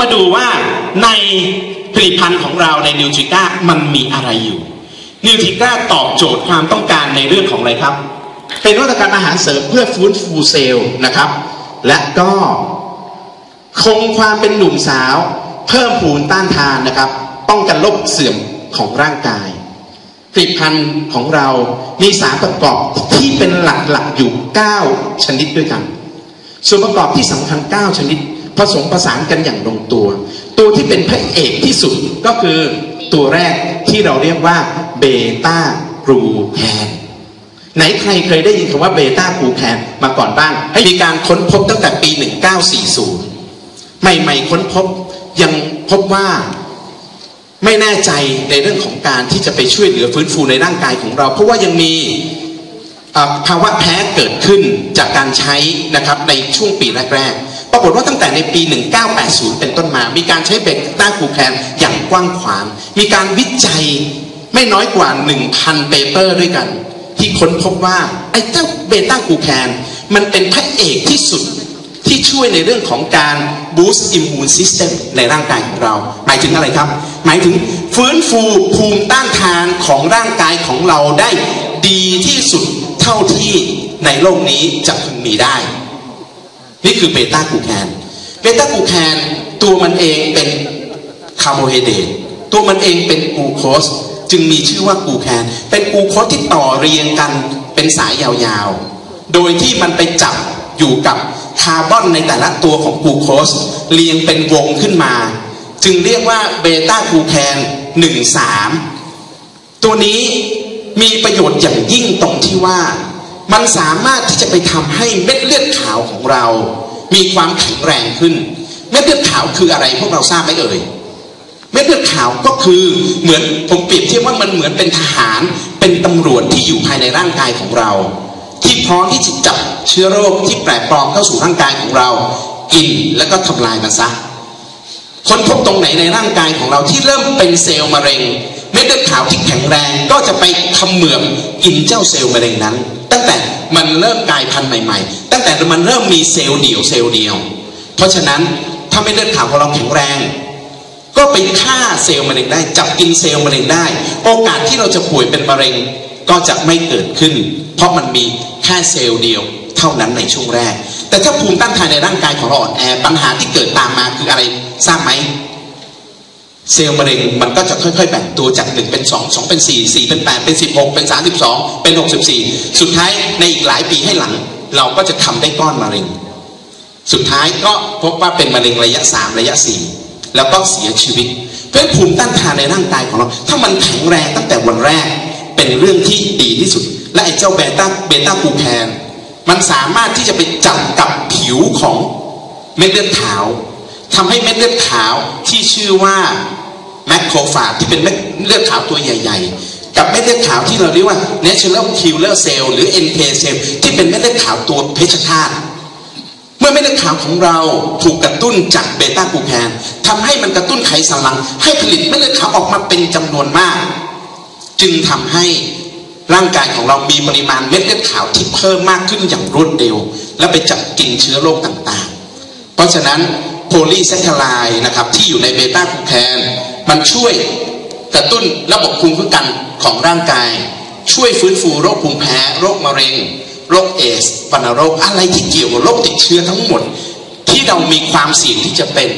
มาดูว่าในผลิตภัณฑ์ของเราในนิวทริก้ามันมีอะไรอยู่นิวทริก้าตอบโจทย์ความต้องการในเรื่องของอะไรครับ เป็นนวัตกรรมอาหารเสริมเพื่อฟื้นฟูเซลล์นะครับ และก็คงความเป็นหนุ่มสาว เพิ่มภูมิต้านทานนะครับ ป้องกันโรคเสื่อมของร่างกายผลิตภัณฑ์ของเรามีสารประกอบที่เป็นหลักๆอยู่ 9 ชนิดด้วยกัน ส่วนประกอบที่สำคัญ 9 ชนิด ผสมประสานกันอย่างลงตัว ตัวที่เป็นพระเอกที่สุดก็คือตัวแรกที่เราเรียกว่าเบต้ากรูแคนไหนใครเคยได้ยินคำว่าเบต้ากรูแคนมาก่อนบ้างมีการค้นพบตั้งแต่ปี 1940 ใหม่ๆค้นพบยังพบว่าไม่แน่ใจในเรื่องของการที่จะไปช่วยเหลือฟื้นฟูในร่างกายของเรา เพราะว่ายังมีภาวะแพ้เกิดขึ้นจากการใช้นะครับในช่วงปีแรกๆ ปรากฏว่าตั้งแต่ในปี 1980 เป็นต้นมา มีการใช้เบต้ากูแคนอย่างกว้างขวาง มีการวิจัยไม่น้อยกว่า 1,000 เปเปอร์ด้วยกัน ที่ค้นพบว่าไอ้เจ้าเบต้ากูแคนมันเป็นพระเอกที่สุดที่ช่วยในเรื่องของการ boost immune system ในร่างกายของเรา หมายถึงอะไรครับ หมายถึงฟื้นฟูภูมิต้านทานของร่างกายของเราได้ดีที่สุดเท่าที่ในโลกนี้จะพึงมีได้ นี่คือเบต้ากูแคนเบต้ากูแคนตัวมันเองเป็นคาร์โบไฮเดรตตัวมันเองเป็นกูโคสจึงมีชื่อว่ากูแคนเป็นกูโคสที่ต่อเรียงกันเป็นสายยาวๆ โดยที่มันไปจับอยู่กับคาร์บอนในแต่ละตัวของกูโคสเรียงเป็นวงขึ้นมา จึงเรียกว่าเบต้ากูแคนหนึ่งสามตัวนี้มีประโยชน์อย่างยิ่งตรงที่ว่า มันสามารถที่จะไปทำให้เม็ดเลือดขาวของเรา มีความแข็งแรงขึ้น เม็ดเลือดขาวคืออะไรพวกเราทราบไหมเอ่ยเม็ดเลือดขาวก็คือเหมือนผมเปรียบเทียบว่ามันเหมือนเป็นทหาร เป็นตำรวจที่อยู่ภายในร่างกายของเรา ที่พร้อมที่จะจับเชื้อโรคที่แปลกปลอมเข้าสู่ร่างกายของเรา กินแล้วก็ทำลายมันซะคนพบตรงไหนในร่างกายของเราที่เริ่มเป็นเซลล์มะเร็ง เม็ดเลือดขาวที่แข็งแรงก็จะไปทำเหมือบกินเจ้าเซลล์มะเร็งนั้น ตั้งแต่มันเริ่มกลายพันธุ์ใหม่ ๆ ตั้งแต่มันเริ่มมีเซลล์เดี่ยวเซลล์เดียว เพราะฉะนั้นถ้าเม็ดเลือดขาวของเราแข็งแรง ก็ไปฆ่าเซลล์มะเร็งได้จับกินเซลล์มะเร็งได้ โอกาสที่เราจะป่วยเป็นมะเร็งก็จะไม่เกิดขึ้น เพราะมันมีแค่เซลล์เดียวเท่านั้นในช่วงแรก แต่ถ้าภูมิต้านทานในร่างกายของเราอ่อนแอปัญหาที่เกิดตามมาคืออะไรทราบไหม เซลล์มะเร็งมันก็จะค่อยๆแบ่งตัวจากหนึ่งเป็นสองสองเป็นสี่สี่เป็นแปดเป็นสิบหกเป็นสามสิบสองเป็นหกสิบสี่สุดท้ายในอีกหลายปีให้หลัง เราก็จะทำได้ก้อนมะเร็ง สุดท้ายก็พบว่าเป็นมะเร็งระยะสามระยะสี่แล้วก็เสียชีวิต เพราะภูมิต้านทานในร่างกายของเรา ถ้ามันแข็งแรงตั้งแต่วันแรก เป็นเรื่องที่ดีที่สุด และไอ้เจ้าเบต้าเบต้ากูแคนมันสามารถที่จะไปจับกับผิวของเม็ดเลือดขาวทำให้เม็ดเลือดขาวที่ชื่อว่า แมคโครฟาจที่เป็นเม็ดเลือดขาวตัวใหญ่ ๆ กับเม็ดเลือดขาวที่เราเรียกว่า natural killer cell หรือ NK cell ที่เป็นเม็ดเลือดขาวตัวเพชฌฆาตเมื่อเม็ดเลือดขาวของเราถูกกระตุ้นจากเบต้ากูแคนทำให้มันกระตุ้นไขสันหลัง ให้ผลิตเม็ดเลือดขาวออกมาเป็นจำนวนมาก จึงทำให้ร่างกายของเรามีปริมาณเม็ดเลือดขาวที่เพิ่มมากขึ้นอย่างรวดเร็ว และไปจับกินเชื้อโรคต่างๆ เพราะฉะนั้นโพลีแซคคลายนะครับที่อยู่ในเบต้ากูแคน มันช่วยกระตุ้นระบบภูมิคุ้มกันของร่างกาย ช่วยฟื้นฟูโรคภูมิแพ้โรคมะเร็ง โรคเอสปันโรคอะไรที่เกี่ยวกับโรคติดเชื้อทั้งหมด ที่เรามีความเสี่ยงที่จะเป็น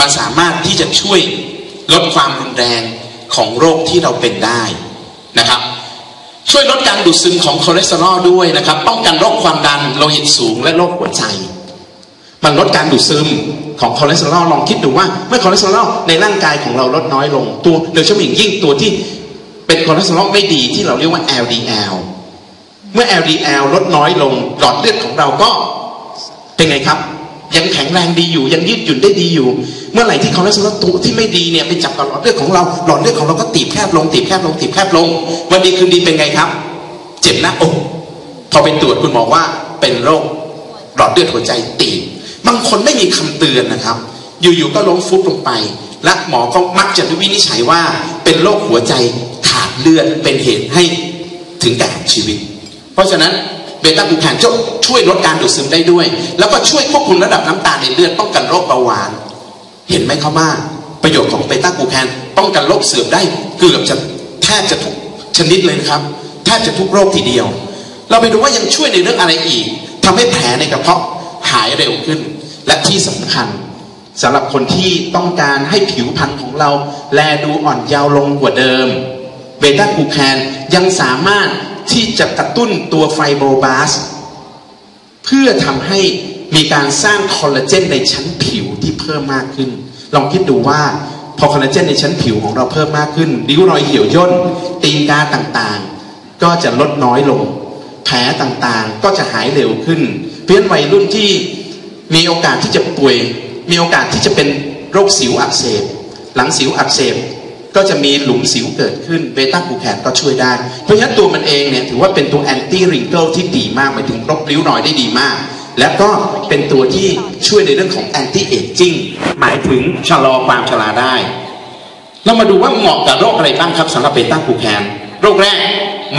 มันสามารถที่จะช่วยลดความรุนแรงของโรคที่เราเป็นได้นะครับ ช่วยลดการดูดซึมของคอเลสเตอรอลด้วยนะครับ ป้องกันโรคความดันโลหิตสูงและโรคหัวใจ มันลดการดูดซึมของคอเลสเตอรอลลองคิดดูว่าเมื่อคอเลสเตอรอลในร่างกายของเราลดน้อยลงตัวโดยเฉพาะอย่างยิ่งตัวที่เป็นคอเลสเตอรอลไม่ดีที่เราเรียกว่า LDL เมื่อ LDL ลดน้อยลงหลอดเลือดของเราก็เป็นไงครับ ยังแข็งแรงดีอยู่ยังยืดหยุ่นได้ดีอยู่ เมื่อไหร่ที่คอเลสเตอรอลตัวที่ไม่ดีเนี่ยไปจับกับหลอดเลือดของเราหลอดเลือดของเราก็ตีบแคบลงตีบแคบลงตีบแคบลง วันดีคืนดีเป็นไงครับ เจ็บหน้าอกพอไปตรวจคุณหมอว่าเป็นโรคหลอดเลือดหัวใจตีบ บางคนไม่มีคำเตือนนะครับ อยู่ๆก็ล้มฟุบลงไป และหมอก็มักจะวินิจฉัยว่า เป็นโรคหัวใจขาดเลือดเป็นเหตุให้ถึงแก่ชีวิต เพราะฉะนั้นเบต้ากูแคนจะช่วยลดการดูดซึมได้ด้วย แล้วก็ช่วยควบคุมระดับน้ำตาลในเลือดป้องกันโรคเบาหวาน เห็นไหมครับว่าประโยชน์ของเบต้ากูแคนป้องกันโรคเสื่อมได้เกือบจะแทบจะทุกชนิดเลยครับแทบจะทุกโรคทีเดียว เราไปดูว่ายังช่วยในเรื่องอะไรอีกทำให้แผลในกระเพาะหายเร็วขึ้น และที่สำคัญสำหรับคนที่ต้องการให้ผิวพรรณของเราแลดูอ่อนเยาว์ลงกว่าเดิมเบต้ากูแคนยังสามารถที่จะกระตุ้นตัวไฟโบบาสเพื่อทำให้มีการสร้างคอลลาเจนในชั้นผิวที่เพิ่มมากขึ้น ลองคิดดูว่าพอคอลลาเจนในชั้นผิวของเราเพิ่มมากขึ้น ริ้วรอยเหี่ยวย่น ตีนกาต่างๆ ก็จะลดน้อยลง แผลต่างๆ ก็จะหายเร็วขึ้น เพื่อนวัยรุ่นที่ มีโอกาสที่จะป่วย มีโอกาสที่จะเป็นโรคสิวอักเสบ หลังสิวอักเสบก็จะมีหลุมสิวเกิดขึ้นเบต้ากูแคนก็ช่วยได้ เพราะฉะนั้นตัวมันเองเนี่ยถือว่าเป็นตัวแอนตี้ริงเกิลที่ดีมากหมายถึงลบริ้วรอยได้ดีมาก และก็เป็นตัวที่ช่วยในเรื่องของแอนตี้เอจจิ้งหมายถึงชะลอความชราได้ เรามาดูว่าเหมาะกับโรคอะไรบ้างครับสำหรับเบต้ากูแคนโรคแรก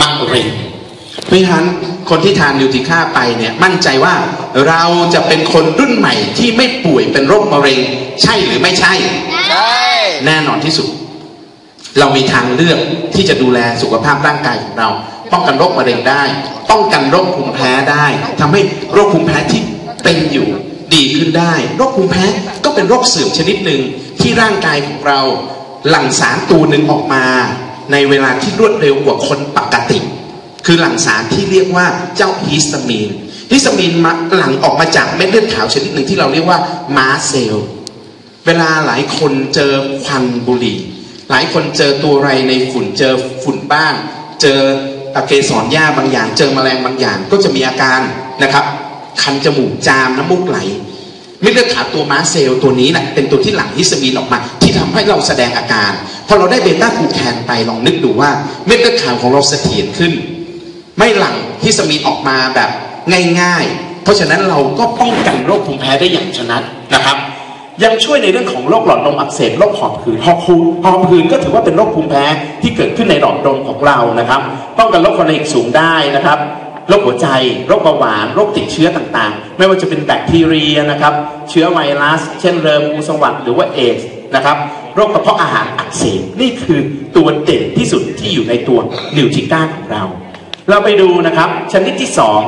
มะเร็ง เพราะฉะนั้นคนที่ทานนิวติค่าไปเนี่ยมั่นใจว่าเราจะเป็นคนรุ่นใหม่ที่ไม่ป่วยเป็นโรคมะเร็ง ใช่หรือไม่ใช่ ใช่ แน่นอนที่สุด เรามีทางเลือกที่จะดูแลสุขภาพร่างกายของเรา ป้องกันโรคมะเร็งได้ ป้องกันโรคภูมิแพ้ได้ทำให้โรคภูมิแพ้ที่เป็นอยู่ดีขึ้นได้ โรคภูมิแพ้ก็เป็นโรคเสื่อมชนิดหนึ่งที่ร่างกายของเราหลั่งสารตัวหนึ่งออกมา ในเวลาที่รวดเร็วกว่าคนปกติ คือหลั่งสารที่เรียกว่าเจ้าฮิสตามีนฮิสตามีนมาหลั่งออกมาจากเม็ดเลือดขาวชนิดหนึ่งที่เราเรียกว่ามาเซลล์เวลาหลายคนเจอควันบุหรี่ หลายคนเจอตัวไรในฝุ่นเจอฝุ่นบ้านเจอเกสรหญ้าบางอย่าง เจอแมลงบางอย่าง ก็จะมีอาการนะครับ คันจมูกจามน้ำมูกไหลเม็ดเลือดขาวตัวม้าเซลล์ตัวนี้แหละเป็นตัวที่หลั่งฮิสตามีนออกมา ที่ทำให้เราแสดงอาการพอเราได้เบต้ากูแคนไปลองนึกดูว่าเม็ดเลือดขาวของเราเสถียรขึ้น ไม่หลั่งฮิสตามีนออกมาแบบง่าย ๆ เพราะฉะนั้นเราก็ป้องกันโรคภูมิแพ้ได้อย่างชนะนะครับ ยังช่วยในเรื่องของโรคหลอดลมอักเสบโรคหอบหืดหอบหืดหอบหืดก็ถือว่าเป็นโรคภูมิแพ้ที่เกิดขึ้นในหลอดลมของเรานะครับ ป้องกันโรคความดันสูงได้นะครับโรคหัวใจ โรคเบาหวาน โรคติดเชื้อต่างๆ ไม่ว่าจะเป็นแบคทีเรียนะครับ เชื้อไวรัส เช่นเริมงูสวัดหรือว่าเอสนะครับ โรคกระเพาะอาหารอักเสบ นี่คือตัวเด่นที่สุดที่อยู่ในตัวนิวทริก้าของเรา เราไปดูนะครับชนิดที่สอง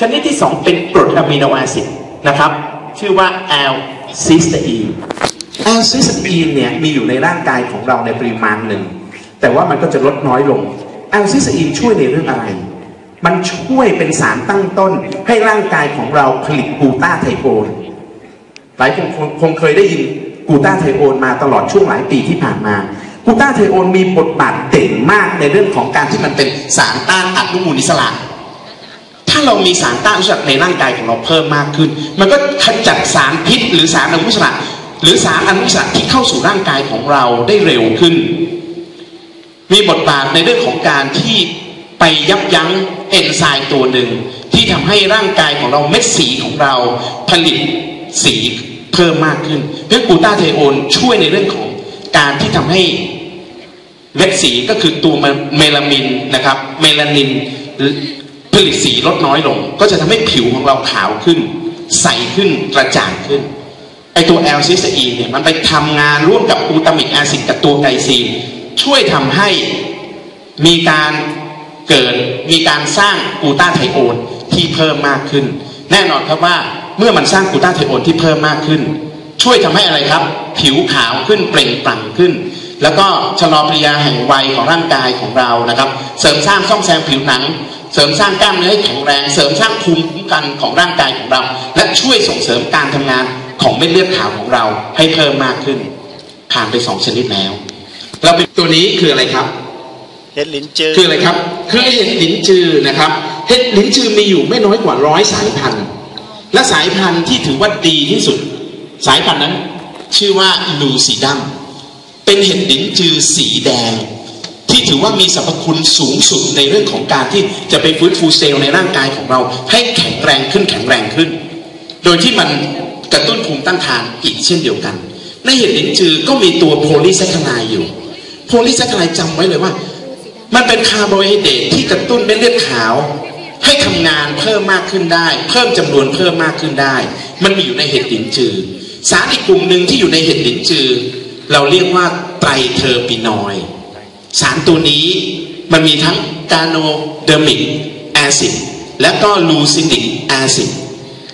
ชนิดที่สองเป็นกรดอะมิโนแอซิดนะครับ ชื่อว่าแอลซิสเตอีนแอลซิสเตอีนเนี่ยมีอยู่ในร่างกายของเราในปริมาณหนึ่ง แต่ว่ามันก็จะลดน้อยลงแอลซิสเตอีนช่วยในเรื่องอะไร มันช่วยเป็นสารตั้งต้น ให้ร่างกายของเราผลิตกูตาไทโอนหลายคนคงเคยได้ยินกูตาไทโอนมาตลอดช่วงหลายปีที่ผ่านมา กูต้าไทโอนมีบทบาทเด่นมากในเรื่องของการที่มันเป็นสารต้านอนุมูลอิสระ ถ้าเรามีสารต้านอนุมูลอิสระในร่างกายของเราเพิ่มมากขึ้น มันก็ขจัดสารพิษหรือสารอนุมูลอิสระ หรือสารอนุมูลอิสระที่เข้าสู่ร่างกายของเราได้เร็วขึ้น มีบทบาทในเรื่องของการที่ไปยับยั้งเอนไซม์ตัวหนึ่งที่ทำให้ร่างกายของเราเม็ดสีของเราผลิตสีเพิ่มมากขึ้นเพราะกูต้าไทโอนช่วยในเรื่องของ การที่ทำให้เม็ดสีก็คือตัวเมลามินนะครับ เมลานินผลิตสีลดน้อยลง ก็จะทำให้ผิวของเราขาวขึ้น ใสขึ้นกระจ่างขึ้นไอตัวแอลซิสอีเนี่ยมันไปทำงานร่วมกับกลูตามิกแอซิดกับตัวไกซีนช่วยทำให้มีการเกิดมีการสร้างกูต้าไทโอนที่เพิ่มมากขึ้น แน่นอนครับว่าเมื่อมันสร้างกูต้าไทโอนที่เพิ่มมากขึ้น ช่วยทำให้อะไรครับ ผิวขาวขึ้นเปล่งปลั่งขึ้น แล้วก็ชะลอปริยาแห่งวัยของร่างกายของเรานะครับ เสริมสร้างซ่อมแซมผิวหนัง เสริมสร้างกล้ามเนื้อให้แข็งแรง เสริมสร้างภูมิคุ้มกันของร่างกายของเรา และช่วยส่งเสริมการทำงานของเม็ดเลือดขาวของเราให้เพิ่มมากขึ้นผ่านไปสองชนิดแล้ว เราเป็นตัวนี้คืออะไรครับเห็ดลิ้นจือคืออะไรครับ คือเห็ดหลินจือนะครับ เห็ดหลินจือมีอยู่ไม่น้อยกว่าร้อยสายพันธุ์ และสายพันธุ์ที่ถือว่าดีที่สุด สายพันธุ์นั้นชื่อว่าลูซิดัมเป็นเห็ดหลินจือสีแดง ที่ถือว่ามีสรรพคุณสูงสุดในเรื่องของการที่จะไปฟื้นฟูเซลล์ในร่างกายของเรา ให้แข็งแรงขึ้นแข็งแรงขึ้น โดยที่มันกระตุ้นภูมิต้านทานอีกเช่นเดียวกัน ในเห็ดหลินจือก็มีตัวโพลีแซคคาไนอยู่ โพลีแซคคาไนจำไว้เลยว่า มันเป็นคาร์โบไฮเดรตที่กระตุ้นเม็ดเลือดขาวให้ทำงานเพิ่มมากขึ้นได้ เพิ่มจำนวนเพิ่มมากขึ้นได้ มันมีอยู่ในเห็ดหลินจือ สารอีกกลุ่มหนึ่งที่อยู่ในเห็ดหลินจือ เราเรียกว่าไตรเทอร์ปินอยด์สารตัวนี้มันมีทั้งกาโนเดอร์มิกแอซิดและก็ลูซินิกแอซิด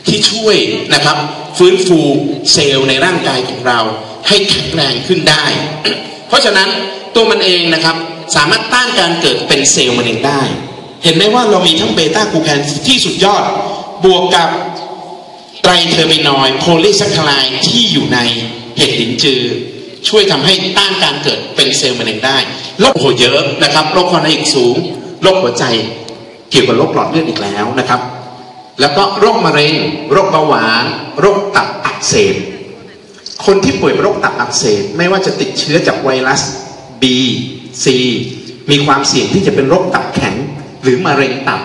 ที่ช่วยนะครับฟื้นฟูเซลล์ในร่างกายของเราให้แข็งแรงขึ้นได้ เพราะฉะนั้นตัวมันเองนะครับสามารถต้านการเกิดเป็นเซลล์มะเร็งได้ เห็นไหมว่าเรามีทั้งเบต้ากูแคนที่สุดยอด บวกกับ ไตรเทอร์มินอยด์โพลีแซคคาไลด์ที่อยู่ในเห็ดหลินจือ ช่วยทำให้ต้านการเกิดเป็นเซลล์มะเร็งได้โรคหัวเยอะนะครับโรคความดันอีกสูงโรคหัวใจเกี่ยวกับโรคหลอดเลือดอีกแล้วนะครับ แล้วก็โรคมะเร็ง โรคเบาหวาน โรคตับอักเสบคนที่ป่วยโรคตับอักเสบไม่ว่าจะติดเชื้อจากไวรัส B C มีความเสี่ยงที่จะเป็นโรคตับแข็งหรือมะเร็งตับ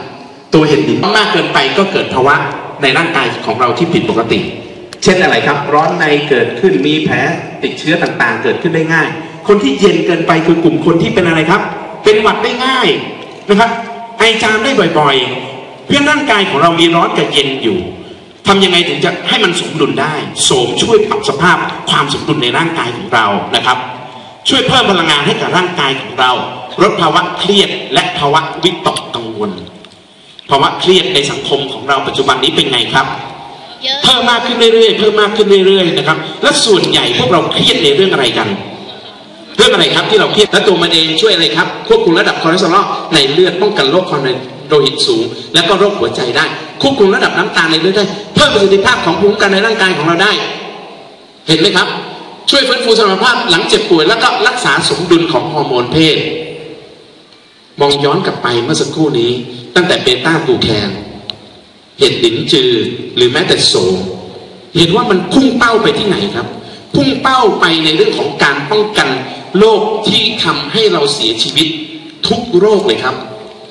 ตัวเห็ดดินมากเกินไปก็เกิดภาวะ ในร่างกายของเราที่ผิดปกติ เช่นอะไรครับ ร้อนในเกิดขึ้นมีแผลติดเชื้อต่างๆ เกิดขึ้นได้ง่าย คนที่เย็นเกินไปคือกลุ่มคนที่เป็นอะไรครับ เป็นหวัดได้ง่ายนะครับไอจามได้บ่อยๆ เพื่อร่างกายของเรามีร้อนกับเย็นอยู่ทำยังไงถึงจะให้มันสมดุลได้โสมช่วยปรับสภาพความสมดุลในร่างกายของเรานะครับ ช่วยเพิ่มพลังงานให้กับร่างกายของเราลดภาวะเครียดและภาวะวิตกกังวล ภาวะเครียดในสังคมของเราปัจจุบันนี้เป็นไงครับเยอะเพิ่มมากขึ้นเรื่อยๆ เพิ่มมากขึ้นเรื่อยๆ นะครับ และส่วนใหญ่พวกเราเครียดในเรื่องอะไรกัน เรื่องอะไรครับที่เราเครียด และตัวมันเองช่วยอะไรครับ ควบคุมระดับคอเลสเตอรอลในเลือดป้องกันโรคความดันโลหิตสูง และก็โรคหัวใจได้ ควบคุมระดับน้ำตาลในเลือดได้ เพิ่มประสิทธิภาพของภูมิคุ้มกันในร่างกายของเราได้ เห็นไหมครับ ช่วยฟื้นฟูสมรรถภาพหลังเจ็บป่วยแล้วก็รักษาสมดุลของฮอร์โมนเพศ มองย้อนกลับไปเมื่อสักครู่นี้ ตั้งแต่เบต้ากูแคนเห็ดดินจือ หรือแม้แต่โสมเห็นว่ามันพุ่งเป้าไปที่ไหนครับ พุ่งเป้าไปในเรื่องของการป้องกันโรคที่ทำให้เราเสียชีวิตทุกโรคเลยครับ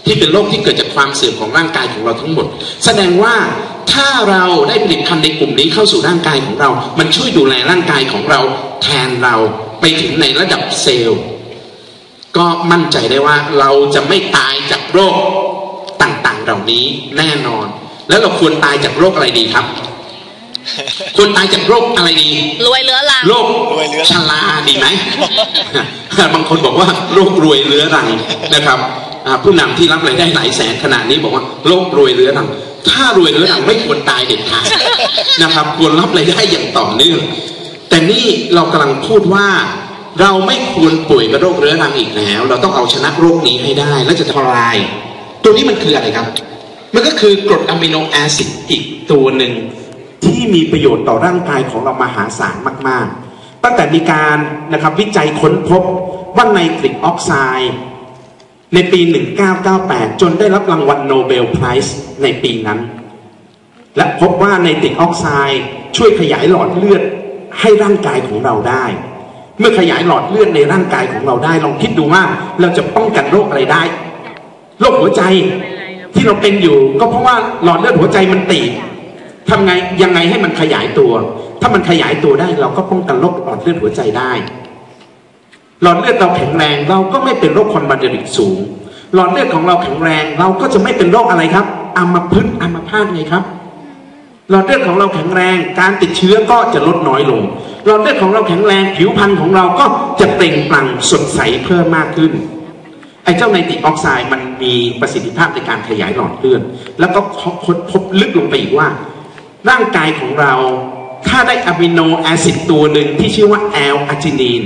ที่เป็นโรคที่เกิดจากความเสื่อมของร่างกายของเราทั้งหมด แสดงว่าถ้าเราได้ผลิตภัณฑ์ในกลุ่มนี้เข้าสู่ร่างกายของเรา มันช่วยดูแลร่างกายของเราแทนเราไปถึงในระดับเซลล์ ก็มั่นใจได้ว่าเราจะไม่ตายจากโรค เหล่านี้แน่นอน แล้วเราควรตายจากโรคอะไรดีครับ ควรตายจากโรคอะไรดีรวยเรื้อรังโรครวยเรื้อรังชราดีไหมบางคนบอกว่าโรครวยเรื้อรังนะครับอ่าผู้นำที่รับรายได้หลายแสนขนาดนี้บอกว่าโรครวยเรื้อรังถ้ารวยเรื้อรังไม่ควรตายเด็ดขาดนะครับ ควรรับรายได้อย่างต่อเนื่องแต่นี่เรากำลังพูดว่าเราไม่ควรป่วยกับโรคเรื้อรังอีกแล้ว เราต้องเอาชนะโรคนี้ให้ได้ และจะทลาย ตัวนี้มันคืออะไรครับ มันก็คือกรดอะมิโนแอซิดอีกตัวหนึ่งที่มีประโยชน์ต่อร่างกายของเรามหาศาลมาก ๆ ตั้งแต่มีการนะครับวิจัยค้นพบว่าไนตริกออกไซด์ในปี 1998 จนได้รับรางวัลโนเบลไพรส์ในปีนั้น และพบว่าไนตริกออกไซด์ช่วยขยายหลอดเลือดให้ร่างกายของเราได้ เมื่อขยายหลอดเลือดในร่างกายของเราได้ ลองคิดดูว่าเราจะป้องกันโรคอะไรได้ โรคหัวใจที่เราเป็นอยู่ ก็เพราะว่าหลอดเลือดหัวใจมันตีบทำไงยังไงให้มันขยายตัว ถ้ามันขยายตัวได้ เราก็ป้องกันโรคหลอดเลือดหัวใจได้ หลอดเลือดเราแข็งแรงเราก็ไม่เป็นโรคความดันโลหิตสูง หลอดเลือดของเราแข็งแรงเราก็จะไม่เป็นโรคอะไรครับอัมพฤกษ์อัมพาตไงครับ หลอดเลือดของเราแข็งแรงการติดเชื้อก็จะลดน้อยลง หลอดเลือดของเราแข็งแรงผิวพรรณของเราก็จะเปล่งปลั่งสดใสเพิ่มมากขึ้น ไอ้เจ้าไนตริกออกไซด์มันมีประสิทธิภาพในการขยายหลอดเลือดแล้วก็ค้นพบลึกลงไปอีกว่า ร่างกายของเราถ้าได้อะมิโนแอซิดตัวหนึ่งที่ชื่อว่าแอลอาจินีน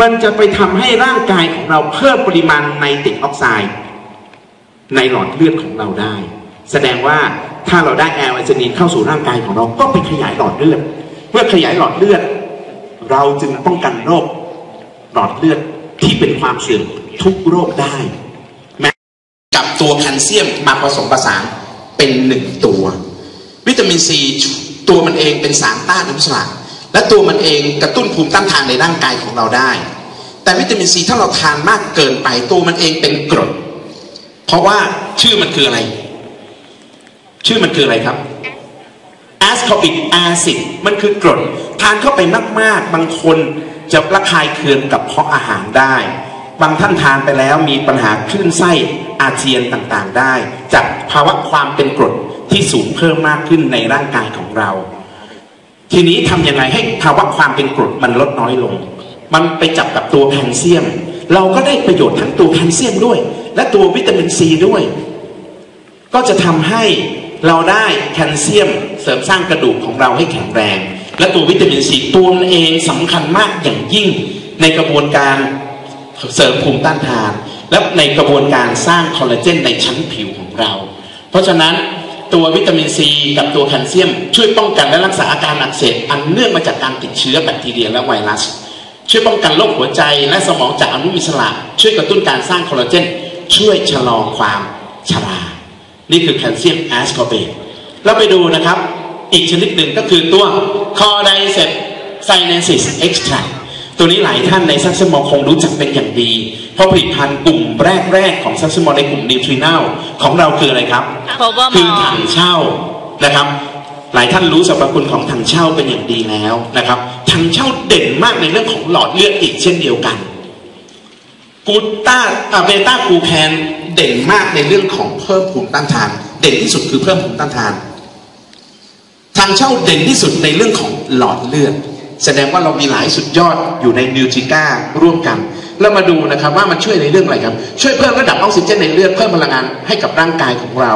มันจะไปทำให้ร่างกายของเราเพิ่มปริมาณไนตริกออกไซด์ในหลอดเลือดของเราได้ แสดงว่าถ้าเราได้แอลอาจินีนเข้าสู่ร่างกายของเราก็ไปขยายหลอดเลือดเมื่อขยายหลอดเลือด เราจึงป้องกันโรคหลอดเลือด ที่เป็นความเสื่อมทุกโรคได้แม้กับตัวแคลเซียมมาผสมผสานเป็นหนึ่งตัว วิตามินซีตัวมันเองเป็นสารต้านอนุมูลอิสระและตัวมันเองกระตุ้นภูมิต้านทานในร่างกายของเราได้ แต่วิตามินซีถ้าเราทานมากเกินไปตัวมันเองเป็นกรด เพราะว่าชื่อมันคืออะไร ชื่อมันคืออะไรครับ ascorbic acid มันคือกรด ทานเข้าไปมากๆ บางคน จะระคายเคืองกับเพาะอาหารได้ บางท่านทานไปแล้วมีปัญหาคลื่นไส้อาเจียนต่างๆได้ จากภาวะความเป็นกรดที่สูงเพิ่มมากขึ้นในร่างกายของเรา ทีนี้ทำยังไงให้ภาวะความเป็นกรดมันลดน้อยลง มันไปจับกับตัวแคลเซียม เราก็ได้ประโยชน์ทั้งตัวแคลเซียมด้วย และตัววิตามินซีด้วย ก็จะทำให้เราได้แคลเซียมเสริมสร้างกระดูกของเราให้แข็งแรง และตัววิตามินซีตัวเองสำคัญมากอย่างยิ่งในกระบวนการเสริมภูมิต้านทาน และในกระบวนการสร้างคอลลาเจนในชั้นผิวของเรา เพราะฉะนั้นตัววิตามินซีกับตัวแคลเซียม ช่วยป้องกันและรักษาอาการอักเสบอันเนื่องมาจากการติดเชื้อแบคทีเรียและไวรัส ช่วยป้องกันโรคหัวใจและสมองจากอนุมูลอิสระช่วยกระตุ้นการสร้างคอลลาเจน ช่วยชะลอความชรา นี่คือแคลเซียมแอสคอเบตเราไปดูนะครับ อีกชนิดหนึ่งก็คือตัวคอไดเซปไซเนซิสเอ็กซ์ตราตัวนี้หลายท่านในซักซมอคงรู้จักเป็นอย่างดี เพราะผลิตภัณฑ์กลุ่มแรก ๆ ของซักซมอในกลุ่มนิวทรีน a ลของเราคืออะไรครับ Power คือ Mall ถังเช่านะครับ หลายท่านรู้สรรพคุณของถังเช่าเป็นอย่างดีแล้วนะครับถังเช่าเด่นมากในเรื่องของหลอดเลือดอีกเช่นเดียวกันกูต้าอะเบต้ากูแคนเด่นมากในเรื่องของเพิ่มภูมิต้านทาน เด่นที่สุดคือเพิ่มภูมิต้านทาน ทางเช่าเด่นที่สุดในเรื่องของหลอดเลือด แสดงว่าเรามีหลายสุดยอดอยู่ในนิวจิก้าร่วมกัน แล้วมาดูนะครับว่ามันช่วยในเรื่องอะไรครับ ช่วยเพิ่มระดับออกซิเจนในเลือดเพิ่มพลังงานให้กับร่างกายของเรา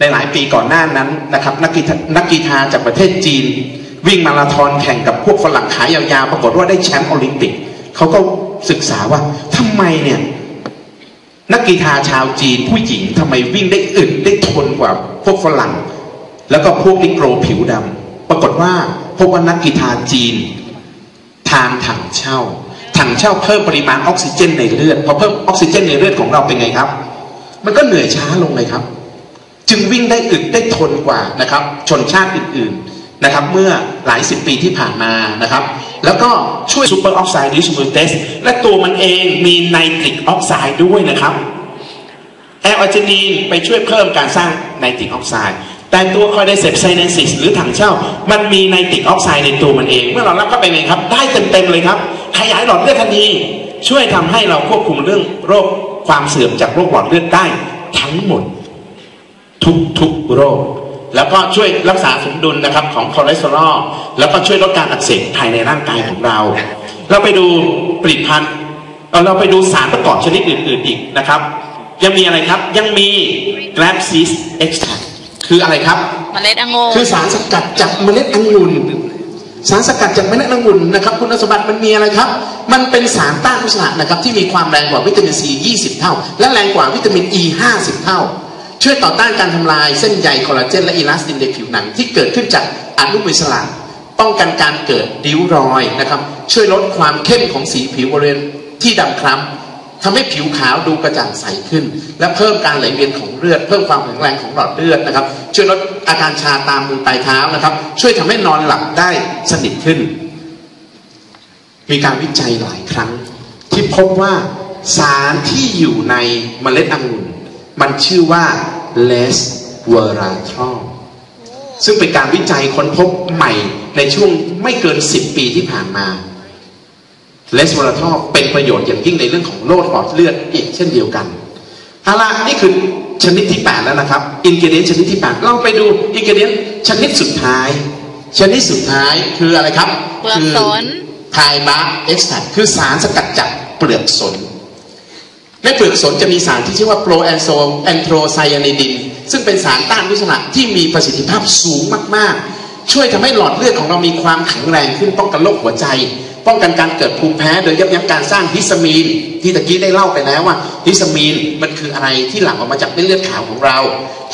ในหลายปีก่อนหน้านั้นนะครับนักกีฬานักกีฬาจากประเทศจีน วิ่งมาราธอนแข่งกับพวกฝรั่งขายาวๆปรากฏว่าได้แชมป์โอลิมปิกเขาก็ศึกษาว่าทำไมเนี่ยนักกีฬาชาวจีนผู้หญิงทำไมวิ่งได้อึดได้ทนกว่าพวกฝรั่ง แล้วก็พวกนิโกรผิวดำปรากฏว่าพบว่านักกีฬาจีน ทานถังเช่า ถังเช่าเพิ่มปริมาณออกซิเจนในเลือดพอเพิ่มออกซิเจนในเลือดของเราเป็นไงครับ มันก็เหนื่อยช้าลงเลยครับ จึงวิ่งได้อึดได้ทนกว่านะครับ ชนชาติอื่น ๆนะครับ เมื่อหลายสิบปีที่ผ่านมานะครับ แล้วก็ช่วยซูเปอร์ออกไซด์ดิสมูเตสและตัวมันเองมีไนตริกออกไซด์ด้วยนะครับแอลอาร์จินีนไปช่วยเพิ่มการสร้างไนตริกออกไซด์ แต่ตัวคอร์ไดเซปไซเนซิสหรือถังเช่า มันมีไนตริกออกไซด์ในตัวมันเอง เมื่อเรารับเข้าไปเลยครับ ได้เต็มๆเลยครับ ขยายหลอดเลือดทันที ช่วยทำให้เราควบคุมเรื่องโรคความเสื่อมจากโรคหลอดเลือดได้ทั้งหมด ทุกทุกโรค แล้วก็ช่วยรักษาสมดุลนะครับของคอเลสเตอรอลแล้วก็ช่วยลดการอักเสบภายในร่างกายของเรา เราไปดูผลิตภัณฑ์เราไปดูสารประกอบชนิดอื่น ๆอีกนะครับ ยังมีอะไรครับยังมี g r a p s i s extract คืออะไรครับเมล็ดองุ่นคือสารสกัดจากเมล็ดองุ่นสารสกัดจากเมล็ดองุ่นนะครับคุณสมบัติมันมีอะไรครับ มันเป็นสารต้านอนุมูลอิสระนะครับที่มีความแรงกว่าวิตามินซี 20 เท่า และแรงกว่าวิตามิน E 50 เท่า ช่วยต่อต้านการทำลายเส้นใยคอลลาเจนและอีลาสตินในผิวหนังที่เกิดขึ้นจากอนุมูลอิสระป้องกันการเกิดริ้วรอยนะครับช่วยลดความเข้มของสีผิวบริเวณที่ดำคล้ำ ทำให้ผิวขาวดูกระจ่างใสขึ้น และเพิ่มการไหลเวียนของเลือด เพิ่มความแข็งแรงของหลอดเลือดนะครับ ช่วยลดอาการชาตามมือปลายเท้านะครับ ช่วยทำให้นอนหลับได้สนิทขึ้น มีการวิจัยหลายครั้ง ที่พบว่าสารที่อยู่ในเมล็ดองุ่น มันชื่อว่าเลสเวอราทรอลซึ่งเป็นการวิจัยค้นพบใหม่ในช่วงไม่เกิน 10 ปีที่ผ่านมา เลสเวอราทอลเป็นประโยชน์อย่างยิ่งในเรื่องของโรคหลอดเลือดอีกเช่นเดียวกันเอาละนี่คือชนิดที่ 8 แล้วนะครับอินกิเดียนชนิดที่ 8 เราไปดูอินกิเดียนชนิดสุดท้าย ชนิดสุดท้ายคืออะไรครับเปลือกสนไทบาร์เอ็กซ์แทคือสารสกัดจากเปลือกสน ในเปลือกสนจะมีสารที่ชื่อว่าโปรแอนโซแอนโทรไซยานิดิน ซึ่งเป็นสารต้านอนุมูลอิสระที่มีประสิทธิภาพสูงมากๆ ช่วยทำให้หลอดเลือดของเรามีความแข็งแรงขึ้นป้องกันโรคหัวใจ ป้องกันการเกิดภูมิแพ้โดยยับยั้งการสร้างฮิสตามีน ที่ตะกี้ได้เล่าไปแล้วว่าฮิสตามีนมันคืออะไรที่หลั่งออกมาจากเม็ดเลือดขาวของเรา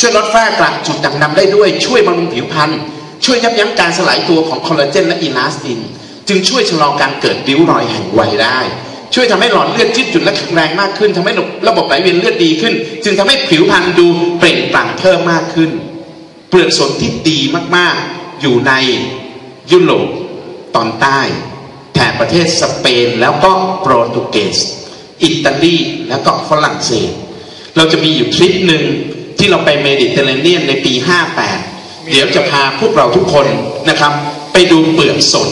ช่วยลดฝ้ากระจุดด่างดำได้ด้วยช่วยบำรุงผิวพรรณช่วยยับยั้งการสลายตัวของคอลลาเจนและอีลาสติน จึงช่วยชะลอการเกิดริ้วรอยแห่งวัยได้ ช่วยทำให้หลอดเลือดยืดหยุ่นและแข็งแรงมากขึ้นทำให้ระบบไหลเวียนเลือดดีขึ้น จึงทำให้ผิวพรรณดูเปล่งปลั่งเพิ่มมากขึ้น เปลือกสนที่ดีมากๆ อยู่ในยุโรปตอนใต้ แถบประเทศสเปน แล้วก็โปรตุเกส อิตาลีแล้วก็ฝรั่งเศส เราจะมีอยู่ทริปหนึ่งที่เราไปเมดิเตอร์เรเนียนในปี 58 เดี๋ยวจะพาพวกเราทุกคนนะครับ ไปดูเปลือกสน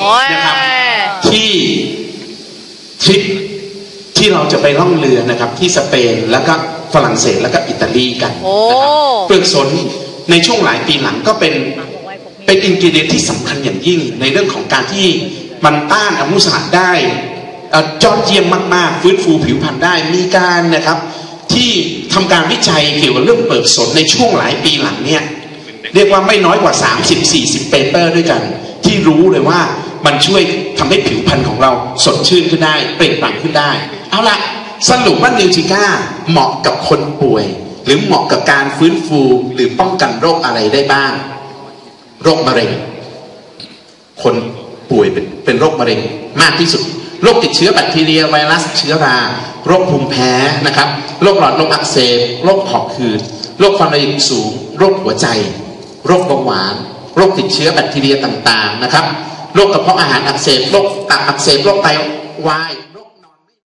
โอ้ยนะครับที่ทริปที่เราจะไปล่องเรือนะครับ ที่สเปนแล้วก็ฝรั่งเศสแล้วก็อิตาลีกันโอ้นะครับเปลือกสนในช่วงหลายปีหลังก็เป็นเป็นอินกิเดียนที่สำคัญอย่างยิ่งในเรื่องของการที่ มันต้านอนุมูลอิสระได้ยอดเยี่ยมมาก ๆ ฟื้นฟูผิวพรรณได้มีการนะครับ ที่ทำการวิจัยเกี่ยวกับเรื่องเปิดสนในช่วงหลายปีหลังเนี่ยเรียกว่าไม่น้อยกว่า 30-40 เปเปอร์ด้วยกัน ที่รู้เลยว่ามันช่วยทำให้ผิวพรรณของเราสดชื่นขึ้นได้ เปล่งปลั่งขึ้นได้ เอาละสรุปว่านิวทริก้าเหมาะกับคนป่วย หรือเหมาะกับการฟื้นฟูหรือป้องกันโรคอะไรได้บ้าง โรคมะเร็งคน ป่วยเป็นเป็นโรคมะเร็งมากที่สุด โรคติดเชื้อแบคทีเรียไวรัสเชื้อรา โรคภูมิแพ้นะครับ โรคหลอดลมอักเสบ โรคหอบหืด โรคความดันสูง โรคหัวใจ โรคเบาหวาน โรคติดเชื้อแบคทีเรียต่างๆนะครับ โรคกระเพาะอาหารอักเสบ โรคตับอักเสบ โรคไตวาย